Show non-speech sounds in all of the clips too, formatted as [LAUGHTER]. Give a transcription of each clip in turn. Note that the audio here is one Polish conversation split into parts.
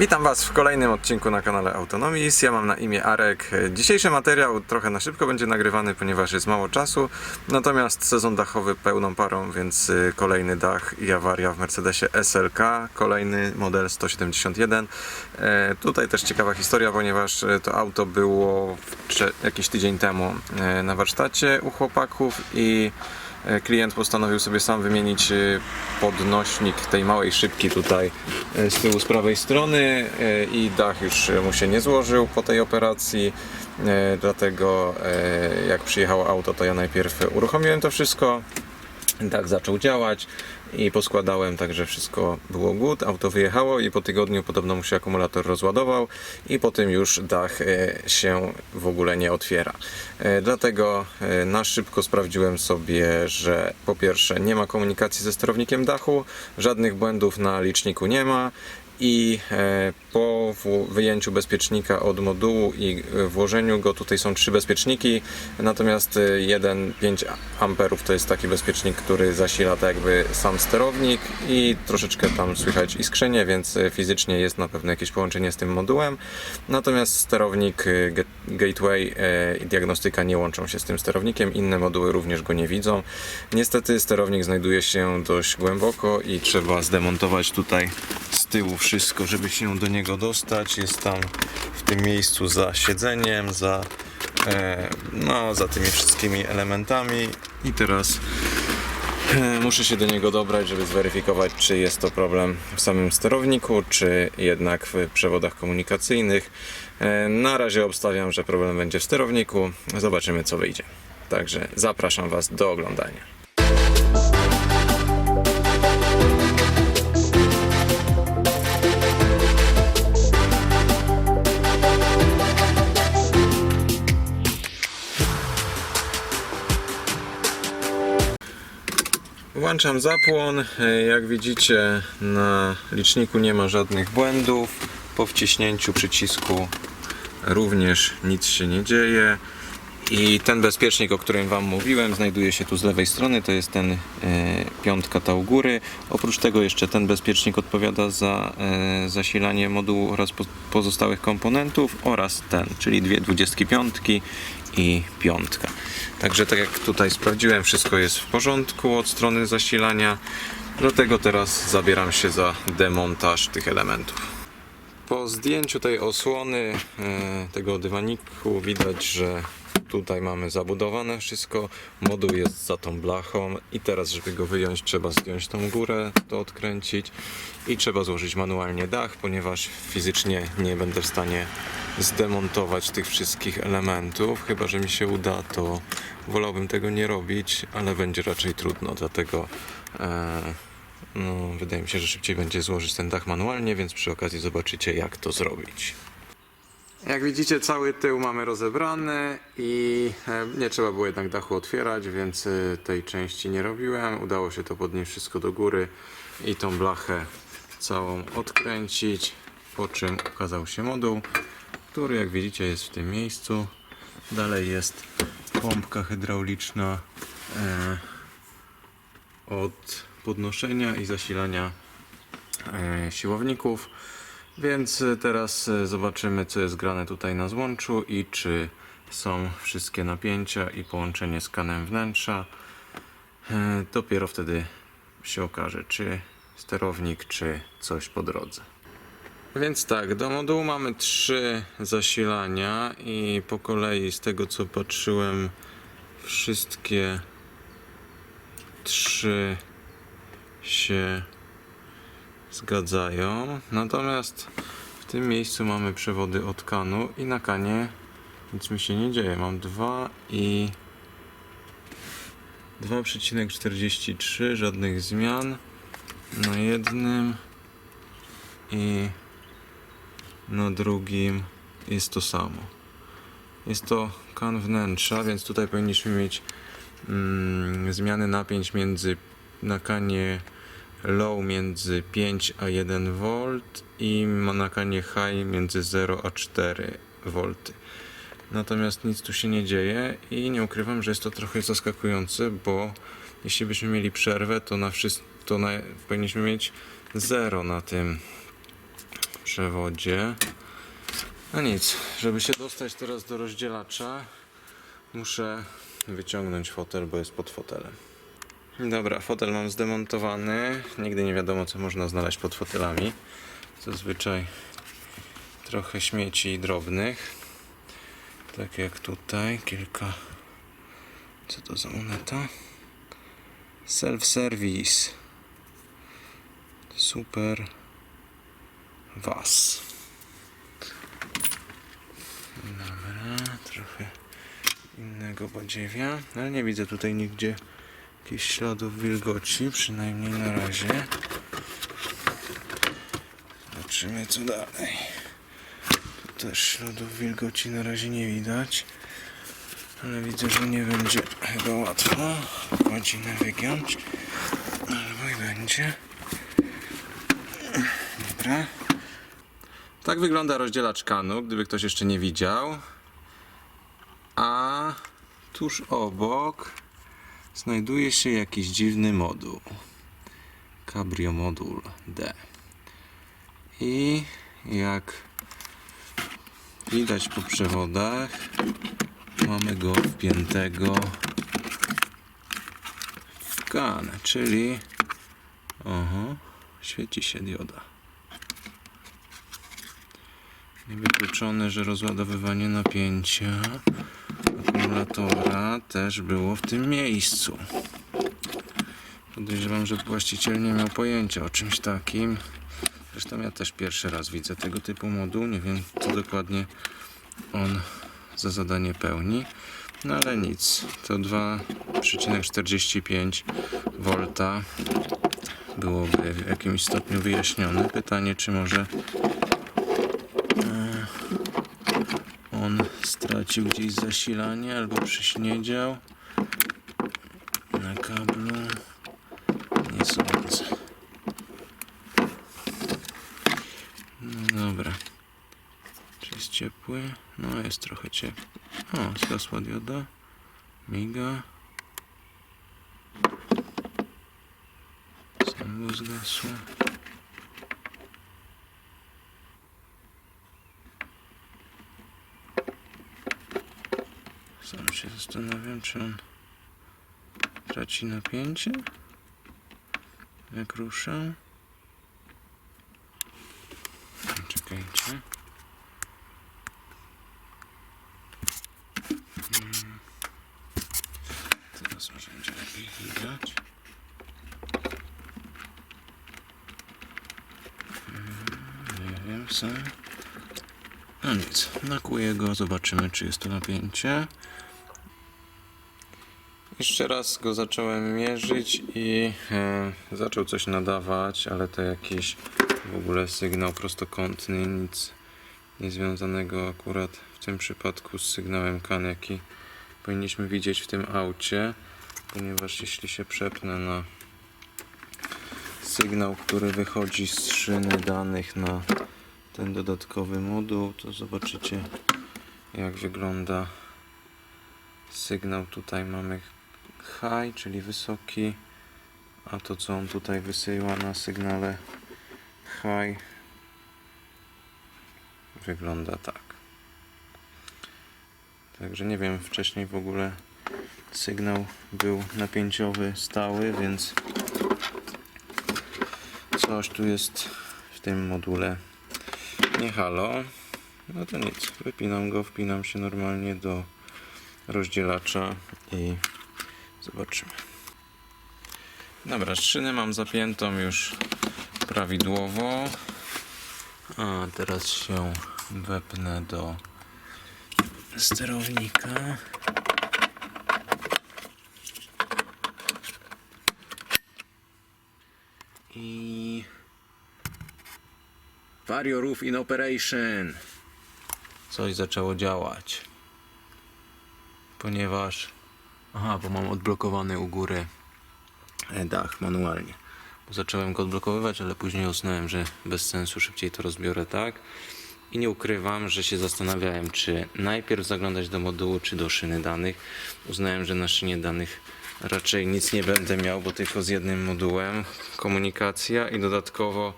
Witam Was w kolejnym odcinku na kanale Autonomis. Ja mam na imię Arek. Dzisiejszy materiał trochę na szybko będzie nagrywany, ponieważ jest mało czasu. Natomiast sezon dachowy pełną parą, więc y, kolejny dach i awaria w Mercedesie SLK, kolejny model 171. E, Tutaj też ciekawa historia, ponieważ e, to auto było jakiś tydzień temu e, na warsztacie u chłopaków i klient postanowił sobie sam wymienić e, podnośnik tej małej szybki tutaj e, z tyłu z prawej strony e, i dach już mu się nie złożył po tej operacji. E, Dlatego e, jak przyjechało auto, to ja najpierw uruchomiłem to wszystko. Dach zaczął działać i poskładałem tak, że wszystko było good. Auto wyjechało i po tygodniu podobno mu się akumulator rozładował i po tym już dach e, się w ogóle nie otwiera. E, Dlatego e, na szybko sprawdziłem sobie, że po pierwsze nie ma komunikacji ze sterownikiem dachu, żadnych błędów na liczniku nie ma i e, po wyjęciu bezpiecznika od modułu i e, włożeniu go, tutaj są trzy bezpieczniki, natomiast e, jeden 5 amperów to jest taki bezpiecznik, który zasila tak jakby sam sterownik i troszeczkę tam słychać iskrzenie, więc fizycznie jest na pewno jakieś połączenie z tym modułem. Natomiast sterownik, gateway i diagnostyka nie łączą się z tym sterownikiem, inne moduły również go nie widzą. Niestety sterownik znajduje się dość głęboko i trzeba zdemontować tutaj z tyłu wszystko, żeby się do niego dostać. Jest tam w tym miejscu za siedzeniem, za, e, no, za tymi wszystkimi elementami. I teraz e, muszę się do niego dobrać, żeby zweryfikować, czy jest to problem w samym sterowniku, czy jednak w przewodach komunikacyjnych. E, na razie obstawiam, że problem będzie w sterowniku. Zobaczymy, co wyjdzie. Także zapraszam Was do oglądania. Włączam zapłon. E, Jak widzicie, na liczniku nie ma żadnych błędów. Po wciśnięciu przycisku również nic się nie dzieje. I ten bezpiecznik, o którym Wam mówiłem, znajduje się tu z lewej strony. To jest ten e, piątka ta u góry. Oprócz tego jeszcze ten bezpiecznik odpowiada za e, zasilanie modułu oraz po, pozostałych komponentów oraz ten, czyli dwie 25 i piątka. Także tak jak tutaj sprawdziłem, wszystko jest w porządku od strony zasilania. Dlatego teraz zabieram się za demontaż tych elementów. Po zdjęciu tej osłony e, tego dywaniku widać, że tutaj mamy zabudowane wszystko. Moduł jest za tą blachą i teraz, żeby go wyjąć, trzeba zdjąć tą górę, to odkręcić i trzeba złożyć manualnie dach, ponieważ fizycznie nie będę w stanie zdemontować tych wszystkich elementów. Chyba, że mi się uda, to wolałbym tego nie robić, ale będzie raczej trudno, dlatego e, no, wydaje mi się, że szybciej będzie złożyć ten dach manualnie, więc przy okazji zobaczycie jak to zrobić. Jak widzicie cały tył mamy rozebrany i e, nie trzeba było jednak dachu otwierać, więc e, tej części nie robiłem. Udało się to podnieść wszystko do góry i tą blachę całą odkręcić, po czym ukazał się moduł, który jak widzicie jest w tym miejscu. Dalej jest pompka hydrauliczna e, od podnoszenia i zasilania siłowników. Więc e, teraz e, zobaczymy, co jest grane tutaj na złączu i czy są wszystkie napięcia i połączenie z kanem wnętrza. E, Dopiero wtedy się okaże, czy sterownik, czy coś po drodze. Więc tak, do modułu mamy trzy zasilania i po kolei z tego co patrzyłem, wszystkie trzy się zgadzają. Natomiast w tym miejscu mamy przewody od kanu i na kanie nic mi się nie dzieje. Mam dwa i 2,43 żadnych zmian na jednym i na drugim jest to samo. Jest to kan wnętrza, więc tutaj powinniśmy mieć mm, zmiany napięć między na kanie low między 5 a 1 V i na kanie high między 0 a 4 V. Natomiast nic tu się nie dzieje i nie ukrywam, że jest to trochę zaskakujące, bo jeśli byśmy mieli przerwę, to na wszystko to na, powinniśmy mieć 0 na tym przewodzie. No nic, żeby się dostać teraz do rozdzielacza, muszę wyciągnąć fotel, bo jest pod fotelem. Dobra, fotel mam zdemontowany. Nigdy nie wiadomo, co można znaleźć pod fotelami. Zazwyczaj trochę śmieci drobnych. Tak jak tutaj, kilka. Co to za moneta? Self-service. Super. Was. Dobra, trochę innego badziewia, ale nie widzę tutaj nigdzie jakichś śladów wilgoci, przynajmniej na razie. Zobaczymy co dalej. Tu też śladów wilgoci na razie nie widać. Ale widzę, że nie będzie chyba łatwo godzinę wygiąć. Albo i będzie. Dobra. Tak wygląda rozdzielacz kanu, gdyby ktoś jeszcze nie widział. A tuż obok znajduje się jakiś dziwny moduł. Cabrio Modul D. I jak widać po przewodach, mamy go wpiętego w kan, czyli oho, świeci się dioda. Niewykluczone, że rozładowywanie napięcia akumulatora też było w tym miejscu. Podejrzewam, że właściciel nie miał pojęcia o czymś takim. Zresztą ja też pierwszy raz widzę tego typu moduł. Nie wiem, co dokładnie on za zadanie pełni. No ale nic. To 2,45 V byłoby w jakimś stopniu wyjaśnione. Pytanie, czy może e, on stracił gdzieś zasilanie albo przyśniedział na kablu. Nie sądzę. No dobra. Czy jest ciepły? No jest trochę ciepły. O, zgasła dioda. Miga. Znowu zgasła. Sam się zastanawiam, czy on traci napięcie? Jak ruszę? Czekajcie. Mm. Teraz widać. Mm, Nie wiem sam. No nic, nakuję go, zobaczymy czy jest to napięcie. Jeszcze raz go zacząłem mierzyć i e, zaczął coś nadawać, ale to jakiś w ogóle sygnał prostokątny, nic niezwiązanego akurat w tym przypadku z sygnałem KAN, jaki powinniśmy widzieć w tym aucie, ponieważ jeśli się przepnę na sygnał, który wychodzi z szyny danych na ten dodatkowy moduł, to zobaczycie jak wygląda sygnał. Tutaj mamy high, czyli wysoki, a to co on tutaj wysyła na sygnale high wygląda tak. Także nie wiem, wcześniej w ogóle sygnał był napięciowy stały, więc coś tu jest w tym module nie halo. No to nic, wypinam go, wpinam się normalnie do rozdzielacza i zobaczymy. Dobra, szynę mam zapiętą już prawidłowo. A teraz się wepnę do sterownika. I Vario Roof in Operation. Coś zaczęło działać. Ponieważ. Aha, bo mam odblokowany u góry e, dach manualnie. Bo zacząłem go odblokowywać, ale później uznałem, że bez sensu szybciej to rozbiorę tak. I nie ukrywam, że się zastanawiałem, czy najpierw zaglądać do modułu, czy do szyny danych. Uznałem, że na szynie danych raczej nic nie będę miał, bo tylko z jednym modułem komunikacja i dodatkowo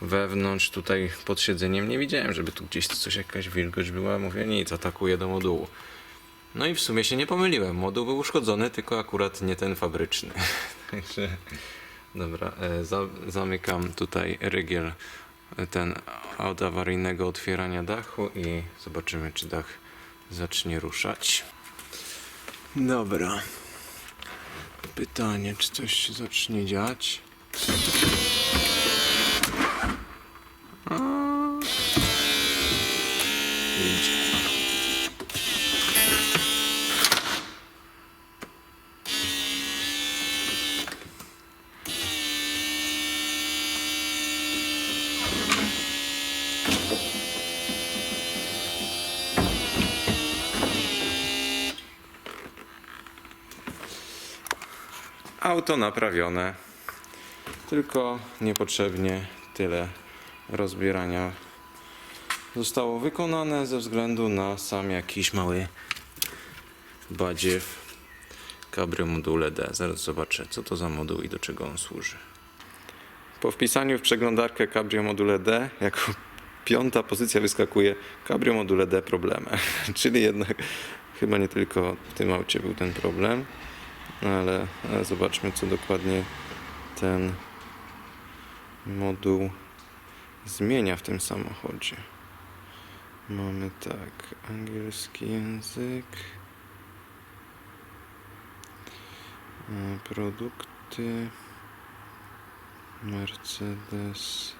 wewnątrz tutaj pod siedzeniem nie widziałem, żeby tu gdzieś coś jakaś wilgoć była. Mówię nic, atakuje do modułu. No i w sumie się nie pomyliłem. Moduł był uszkodzony, tylko akurat nie ten fabryczny. [LAUGHS] Także dobra, e, za, zamykam tutaj rygiel e, ten od awaryjnego otwierania dachu i zobaczymy, czy dach zacznie ruszać. Dobra. Pytanie, czy coś się zacznie dziać? Auto naprawione. Tylko niepotrzebnie tyle rozbierania zostało wykonane ze względu na sam jakiś mały badziew Cabrio module D. Zaraz zobaczę, co to za moduł i do czego on służy. Po wpisaniu w przeglądarkę Cabrio module D jako piąta pozycja wyskakuje Cabrio module D problemy. [LAUGHS] Czyli jednak chyba nie tylko w tym aucie był ten problem. Ale, ale zobaczmy, co dokładnie ten moduł zmienia w tym samochodzie. Mamy tak, angielski język, e, produkty, Mercedes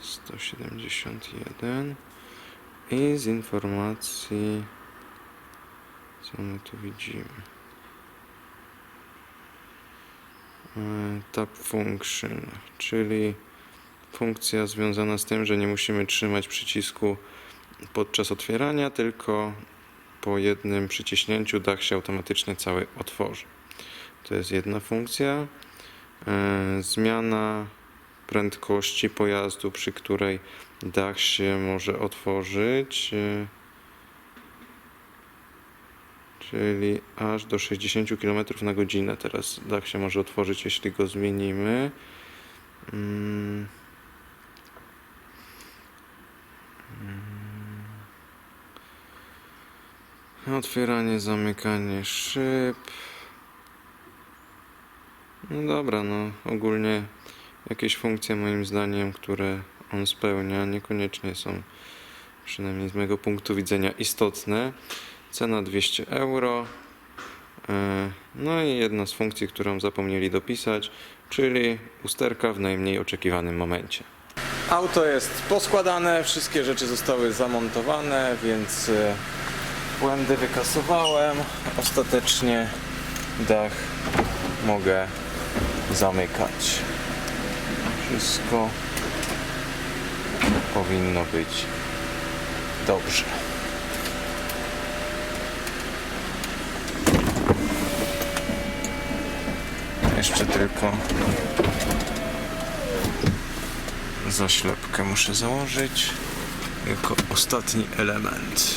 171 i z informacji, co my tu widzimy. E, Tap function, czyli funkcja związana z tym, że nie musimy trzymać przycisku podczas otwierania, tylko po jednym przyciśnięciu dach się automatycznie cały otworzy. To jest jedna funkcja. E, Zmiana prędkości pojazdu, przy której dach się może otworzyć. Czyli aż do 60 km na godzinę teraz dach się może otworzyć, jeśli go zmienimy. Mm. Mm. Otwieranie, zamykanie szyb. No dobra, no ogólnie jakieś funkcje moim zdaniem, które on spełnia, niekoniecznie są przynajmniej z mojego punktu widzenia istotne. Cena 200 euro. E, No i jedna z funkcji, którą zapomnieli dopisać, czyli usterka w najmniej oczekiwanym momencie. Auto jest poskładane, wszystkie rzeczy zostały zamontowane, więc e, błędy wykasowałem. Ostatecznie dach mogę zamykać. Wszystko powinno być dobrze. Jeszcze tylko zaślepkę muszę założyć jako ostatni element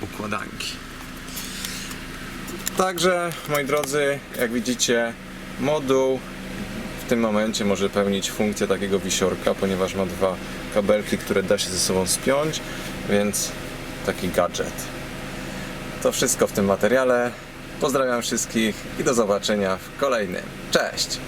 układanki. Także, moi drodzy, jak widzicie, moduł w tym momencie może pełnić funkcję takiego wisiorka, ponieważ ma dwa kabelki, które da się ze sobą spiąć, więc taki gadżet. To wszystko w tym materiale. Pozdrawiam wszystkich i do zobaczenia w kolejnym. Cześć!